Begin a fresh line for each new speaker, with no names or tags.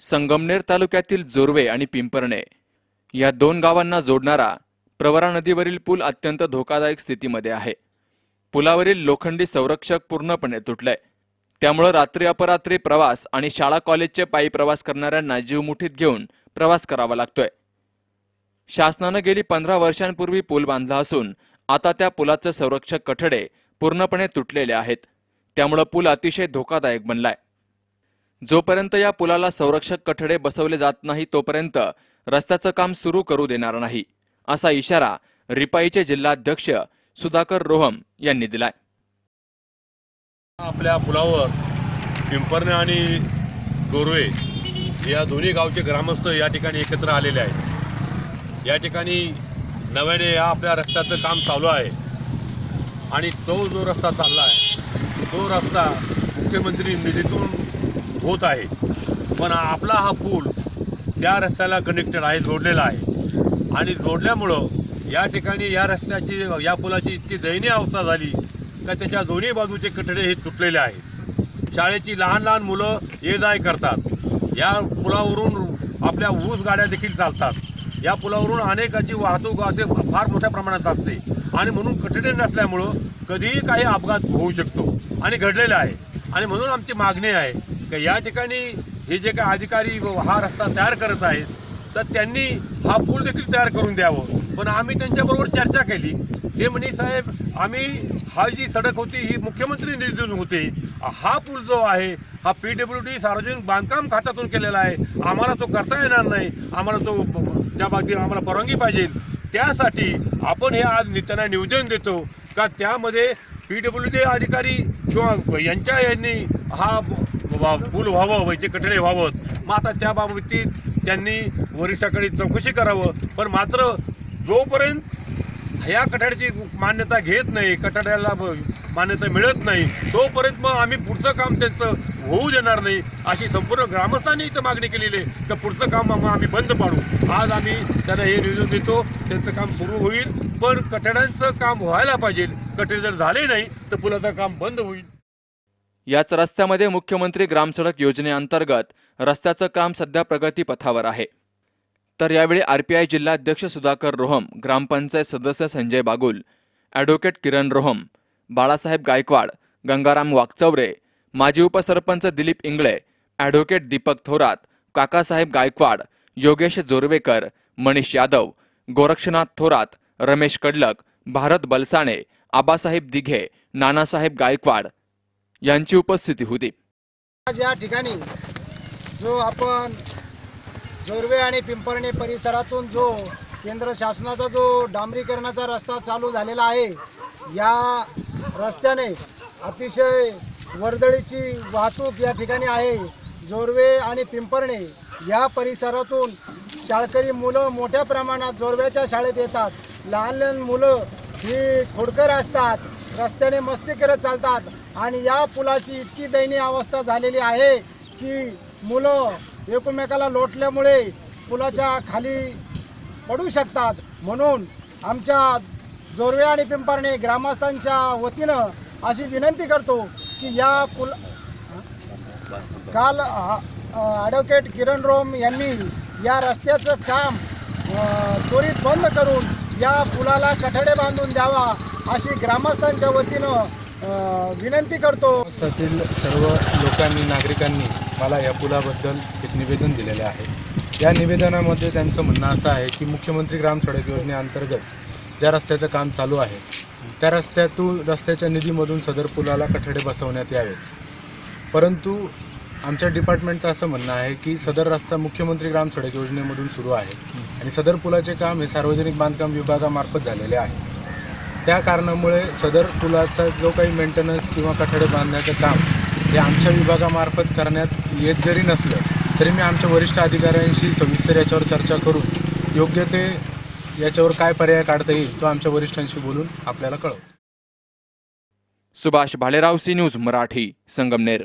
संगमनेर तालुक्यातील जोरवे आणि पिंपरणे या दोन गावांना जोडणारा प्रवरा नदीवरील पूल अत्यंत धोकादायक स्थितीमध्ये आहे. पुलावरील लोखंडी संरक्षक पूर्णपणे तुटलंय. त्यामुळं रात्री अपरात्री प्रवास आणि शाळा कॉलेजचे पायी प्रवास करणाऱ्यांना जीव मुठीत घेऊन प्रवास करावा लागतोय. शासनानं गेली पंधरा वर्षांपूर्वी पूल बांधला असून आता त्या पुलाचे संरक्षक कठडे पूर्णपणे तुटलेले आहेत. त्यामुळं पूल अतिशय धोकादायक बनलाय. जोपर्यंत या पुलाला संरक्षक कठडे बसवले जात नाही तोपर्यंत रस्त्याचं काम सुरू करू देणार नाही असा इशारा रिपाईचे जिल्हाध्यक्ष सुधाकर रोहम यांनी दिलाय.
आपल्या पुलावर पिंपरणे आणि गोरवे या दोन्ही गावचे ग्रामस्थ या ठिकाणी एकत्र आलेले आहेत. या ठिकाणी नव्याने या आपल्या रस्त्याचं काम चालू आहे. आणि तो जो रस्ता चालला आहे तो रस्ता मुख्यमंत्री निधीतून होत आहे. पण आपला हा पूल त्या रस्त्याला कनेक्टेड आहे जोडलेला आहे. आणि जोडल्यामुळं या ठिकाणी या रस्त्याची या पुलाची इतकी दयनीय अवस्था झाली का त्याच्या दोन्ही बाजूचे कठडे हे तुटलेले आहेत. शाळेची लहान लहान मुलं ये जाय करतात. या पुलावरून आपल्या ऊस गाड्या देखील चालतात. या पुलावरून अनेकाची वाहतूक असे फार मोठ्या प्रमाणात असते. आणि म्हणून कठडे नसल्यामुळं कधीही काही अपघात होऊ शकतो. आणि घडलेला आहे. आणि म्हणून आमची मागणी आहे का या ठिकाणी हे जे काही अधिकारी व हा रस्ता तयार करत आहेत तर त्यांनी हा पूल देखील तयार करून द्यावं. पण आम्ही त्यांच्याबरोबर चर्चा केली. ते म्हणे साहेब आम्ही हा जी सडक होती ही मुख्यमंत्री निधीतून होते. हा पूल जो आहे हा पी डब्ल्यू डी सार्वजनिक बांधकाम खात्यातून केलेला आहे. आम्हाला तो करता येणार नाही. आम्हाला तो त्या बाबतीत आम्हाला परवानगी पाहिजे. त्यासाठी आपण हे आज त्यांना निवेदन देतो का त्यामध्ये पी डब्ल्यू डी अधिकारी किंवा यांच्या यांनी हा पूल व्हावं व्हायचे कठडे व्हावं. मग आता त्या बाबतीत त्यांनी वरिष्ठाकडे चौकशी करावं. पण मात्र जोपर्यंत ह्या कठाड्याची मान्यता घेत नाही कठाड्याला मान्यता मिळत नाही तोपर्यंत मग आम्ही पुढचं काम त्यांचं होऊ देणार नाही अशी संपूर्ण ग्रामस्थांनी इथं मागणी केलेली आहे. तर पुढचं काम मग आम्ही बंद पाडू. आज आम्ही त्यांना हे निवेदन देतो त्यांचं काम सुरू होईल. पण कठड्यांचं काम व्हायला पाहिजे. कठडे जर झाले नाही तर पुलाचं काम बंद होईल.
याच रस्त्यामध्ये मुख्यमंत्री ग्रामसडक योजनेअंतर्गत रस्त्याचं काम सध्या प्रगतीपथावर आहे. तर यावेळी आरपीआय जिल्हाध्यक्ष सुधाकर रोहम ग्रामपंचायत सदस्य संजय बागुल ॲडव्होकेट किरण रोहम बाळासाहेब गायकवाड गंगाराम वाकचौरे माजी उपसरपंच दिलीप इंगळे ॲडव्होकेट दीपक थोरात काकासाहेब गायकवाड योगेश जोरवेकर मनीष यादव गोरक्षनाथ थोरात रमेश कडलक भारत बलसाणे आबासाहेब दिघे नानासाहेब गायकवाड यांची उपस्थिती होती.
आज या ठिकाणी जो आपण जोरवे आणि पिंपरणे परिसरातून जो केंद्र शासनाचा जो डांबरीकरणाचा रस्ता चालू झालेला आहे या रस्त्याने अतिशय वर्दळीची वाहतूक या ठिकाणी आहे. जोरवे आणि पिंपरणे या परिसरातून शाळकरी मुलं मोठ्या प्रमाणात जोरव्याच्या शाळेत येतात. लहान लहान मुलं ही खोडकर असतात. रस्त्याने मस्ती करत चालतात. आणि या पुलाची इतकी दयनीय अवस्था झालेली आहे की मुलं एकमेकाला लोटल्यामुळे पुलाच्या खाली पडू शकतात. म्हणून आमच्या जोरवे आणि पिंपरणे ग्रामस्थांच्या वतीनं अशी विनंती करतो की या पुल काल ॲडव्होकेट किरण रोम यांनी या रस्त्याचं काम त्वरित बंद करून या पुलाला कठडे बांधून द्यावा. अशी ग्रामस्थांच्या वतीनं विनंती करतो.
त्यातील सर्व लोकांनी नागरिकांनी मला या पुलाबद्दल एक निवेदन दिलेले आहे. या निवेदनामध्ये त्यांचं म्हणणं असं आहे की मुख्यमंत्री ग्राम सडक योजनेअंतर्गत ज्या रस्त्याचं काम चालू आहे त्या रस्त्यातून रस्त्याच्या निधीमधून सदर पुलाला कठडे बसवण्यात यावेत. परंतु आमच्या डिपार्टमेंटचं असं म्हणणं आहे की सदर रस्ता मुख्यमंत्री ग्राम सडक योजनेमधून सुरू आहे आणि सदर पुलाचे काम हे सार्वजनिक बांधकाम विभागामार्फत झालेले आहे. त्या कारणामुळे सदर पुलाचा जो काही मेंटेनन्स किंवा कठडे बांधण्याचं काम हे आमच्या विभागामार्फत करण्यात येत जरी नसलं तरी मी आमच्या वरिष्ठ अधिकाऱ्यांशी सविस्तर याच्यावर चर्चा करून योग्य ते याच्यावर काय पर्याय काढता येईल तो आमच्या वरिष्ठांशी बोलून आपल्याला कळव
सुभाष भालेराव सी न्यूज मराठी संगमनेर.